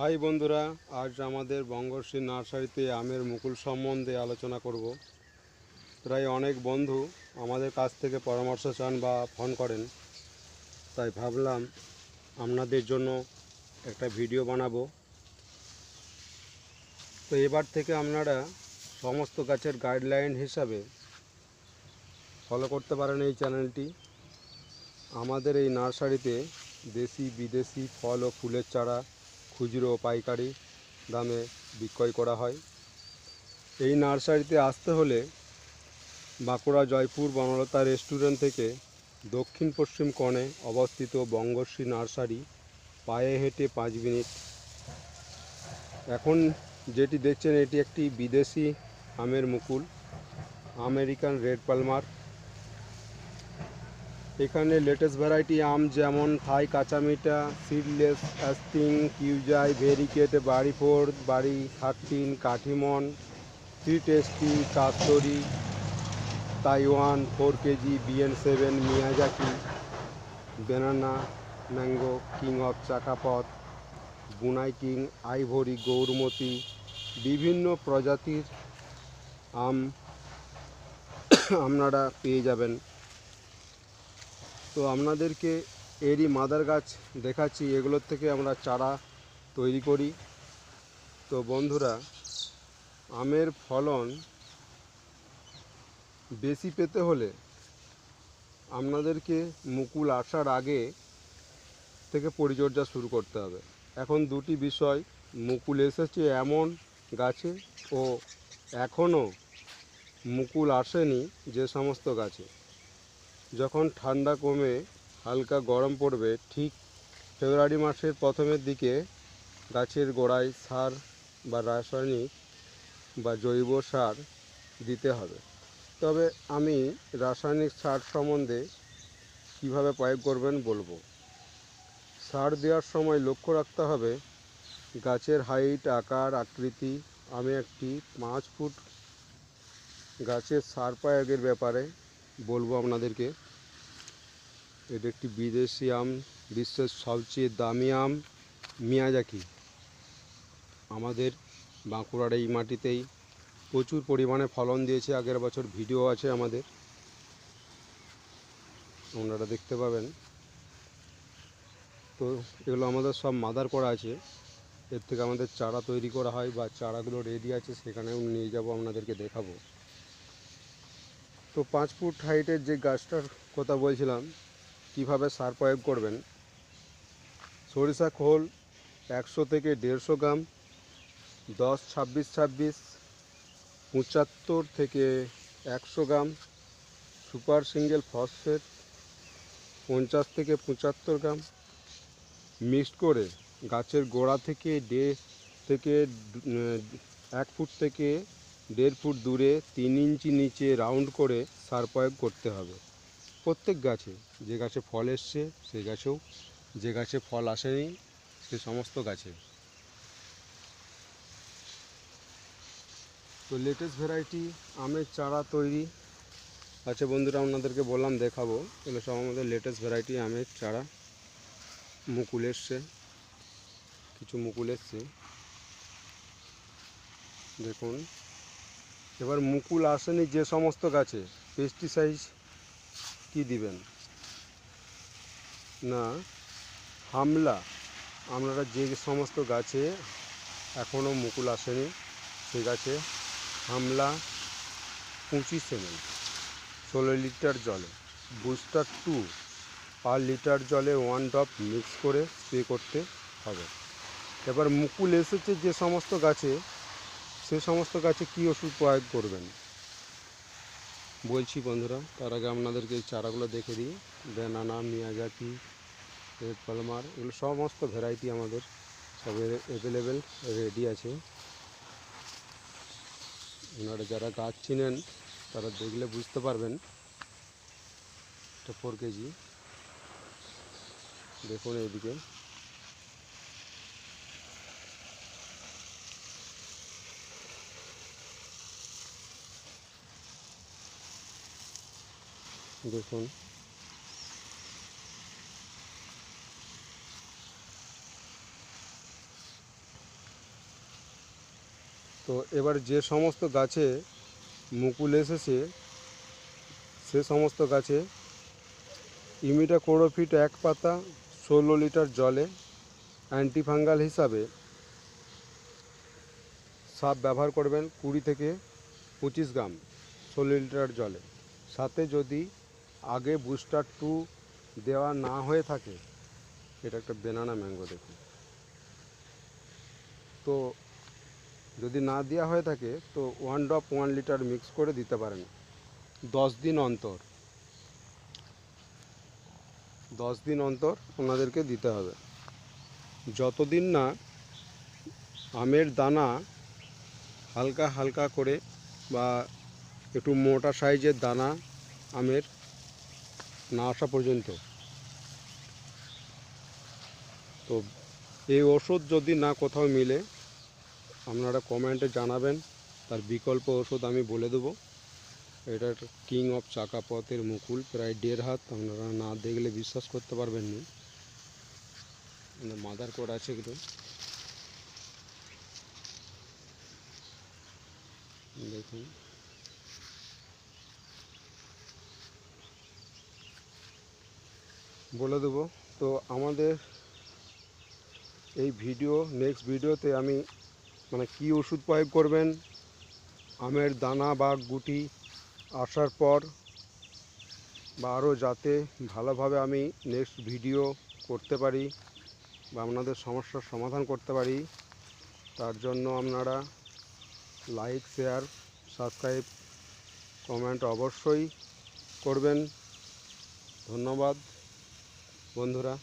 High বন্ধুরা, আজ আমাদের বঙ্গশ্রী নার্সারিতে আমের মুকুল সম্বন্ধে আলোচনা করব। প্রায় অনেক বন্ধু আমাদের কাছ থেকে পরামর্শ চান বা ফোন করেন। তাই ভাবলাম আপনাদের জন্য একটা ভিডিও বানাবো। তো এবার থেকে আপনারা সমস্ত গাছের গাইডলাইন হিসাবে ফলো করতে পারেন এই চ্যানেলটি। আমাদের এই নার্সারিতে দেশি বিদেশি ফল ও ফুলের চারা খুচরো পাইকারি দামে বিক্রয় করা হয়। এই নার্সারিতে আসতে হলে বাঁকুড়া জয়পুর বনলতা রেস্টুরেন্ট থেকে দক্ষিণ পশ্চিম কোণে অবস্থিত বঙ্গশ্রী নার্সারি পায়ে হেঁটে পাঁচ মিনিট। এখন যেটি দেখছেন এটি একটি বিদেশি আমের মুকুল, আমেরিকান রেড পালমার। এখানে লেটেস্ট ভ্যারাইটি আম যেমন থাই কাঁচামিটা সিডলেস অ্যাস্টিং কিউজাই ভেরিকেট বাড়ি ফোর বাড়ি thirteen Katimon three tasty Kastori, Taiwan four KG BN seven Miyazaki banana mango king of Chakapath, Brunei king ivory Gourmoti, বিভিন্ন প্রজাতির আম আপনারা পেয়ে যাবেন। তো আপনাদেরকে এরই মাদার গাছ দেখাচ্ছি, এগুলোর থেকে আমরা চারা তৈরি করি। তো বন্ধুরা, আমের ফলন বেশি পেতে হলে আপনাদেরকে মুকুল আসার আগে থেকে পরিচর্যা শুরু করতে হবে। এখন দুটি বিষয়, মুকুল এসেছে এমন গাছে ও এখনও মুকুল আসেনি যে সমস্ত গাছে। যখন ঠান্ডা কমে হালকা গরম পড়বে, ঠিক ফেব্রুয়ারি মাসের প্রথমের দিকে গাছের গোড়ায় সার বা রাসায়নিক বা জৈব সার দিতে হবে। তবে আমি রাসায়নিক সার সম্বন্ধে কীভাবে প্রয়োগ করবেন বলব? সার দেওয়ার সময় লক্ষ্য রাখতে হবে, গাছের হাইট, আকার, আকৃতি। আমি একটি পাঁচ ফুট গাছের সার প্রয়োগের ব্যাপারে বলব আপনাদেরকে, এটা একটি বিদেশি আম, বিশ্বের সবচেয়ে দামি আম, মিয়াজাকি। আমাদের বাঁকুড়ার এই মাটিতেই প্রচুর পরিমাণে ফলন দিয়েছে, আগের বছর ভিডিও আছে আমাদের। আপনারা দেখতে পাবেন। তো এগুলো আমাদের সব মাদার করা আছে। এর থেকে আমাদের চারা তৈরি করা হয় বা চারাগুলো রেডি আছে, সেখানেও নিয়ে যাব, আপনাদেরকে দেখাবো। তো পাঁচ ফুট হাইটের যে গাছটার কথা বলছিলাম, কীভাবে সার প্রয়োগ করবেন? সরিষা খোল একশো থেকে দেড়শো গ্রাম, দশ, ছাব্বিশ ছাব্বিশ, পঁচাত্তর থেকে একশো গ্রাম, সুপার সিঙ্গেল ফসফেট, পঞ্চাশ থেকে পঁচাত্তর গ্রাম। মিক্সড করে গাছের গোড়া থেকে দেড় থেকে এক ফুট থেকে দেড় ফুট দূরে তিন ইঞ্চি নিচে রাউন্ড করে সার প্রয়োগ করতে হবে। প্রত্যেক গাছে যে গাছে ফল এসছে, সে গাছেও যে গাছে ফল আসেনি, সে সমস্ত গাছে। তো লেটেস্ট ভ্যারাইটি আমের চারা তৈরি। আছে বন্ধুরা, আপনাদেরকে বললাম দেখাবো। এগুলো সব আমাদের লেটেস্ট ভ্যারাইটি আমের চারা। মুকুল এসছে। কিছু মুকুল এসছে। দেখুন। এবার মুকুল আসেনি যে সমস্ত গাছে পেস্টিসাইড কি দিবেন? না, হামলা। আপনারা যে সমস্ত গাছে এখনও মুকুল আসেনি, সে গাছে হামলা পঁচিশ এমএল ষোলো লিটার জলে। বুস্টার টু পার লিটার জলে ওয়ান ড্রপ মিক্স করে স্প্রে করতে হবে। এবার মুকুল এসেছে যে সমস্ত গাছে সে সমস্ত গাছে কী ওষুধ প্রয়োগ করবেন? বলছি বন্ধুরা, তার আগে আপনাদেরকে এই চারাগুলো দেখে দিই। বেনানা মিয়াজাকি, রেড পালমার, এগুলো সমস্ত ভ্যারাইটি আমাদের সব অ্যাভেলেবেল রেডি আছে। ওনারা যারা গাছ চিনেন, তারা দেখলে বুঝতে পারবেন। এটা ফোর কেজি। দেখুন এইদিকে। দেখুন। তো এবার যে সমস্ত গাছে মুকুল এসেছে, সে সমস্ত গাছে ইমিটা কোরোফিট এক পাতা ষোলো লিটার জলে অ্যান্টিফাঙ্গাল হিসাবে সাপ ব্যবহার করবেন কুড়ি থেকে পঁচিশ গ্রাম ষোলো লিটার জলে। সাথে যদি আগে বুস্টার টু দেওয়া না হয়ে থাকে, এটা একটা বেনানা ম্যাঙ্গো দেখুন। তো যদি না দেওয়া হয়ে থাকে, তো one drop one litre mix করে দিতে পারেন, দশ দিন অন্তর। দশ দিন অন্তর ওনাদেরকে দিতে হবে। যতদিন না আমের দানা হালকা হালকা করে বা একটু মোটা সাইজের দানা আমের না আসা পর্যন্ত। তো এই ওষুধ যদি না কোথাও মিলে, আপনারা কমেন্টে জানাবেন, তার বিকল্প ওষুধ আমি বলে দেবো। এটা কিং অফ চাকাপথের মুকুল, প্রায় দেড় হাত, আপনারা না দেখলে বিশ্বাস করতে পারবেন না। মাদার কোড আছে কিন্তু দেখুন। বলে দেবো। তো আমাদের এই ভিডিও নেক্সট ভিডিওতে আমি মানে কি ওষুধ প্রয়োগ করবেন, আমের দানা বা গুটি আসার পর বা আরও যাতে ভালোভাবে আমি নেক্সট ভিডিও করতে পারি বা আপনাদের সমস্যার সমাধান করতে পারি, তার জন্য আপনারা লাইক শেয়ার সাবস্ক্রাইব কমেন্ট অবশ্যই করবেন। ধন্যবাদ। বন্ধুরা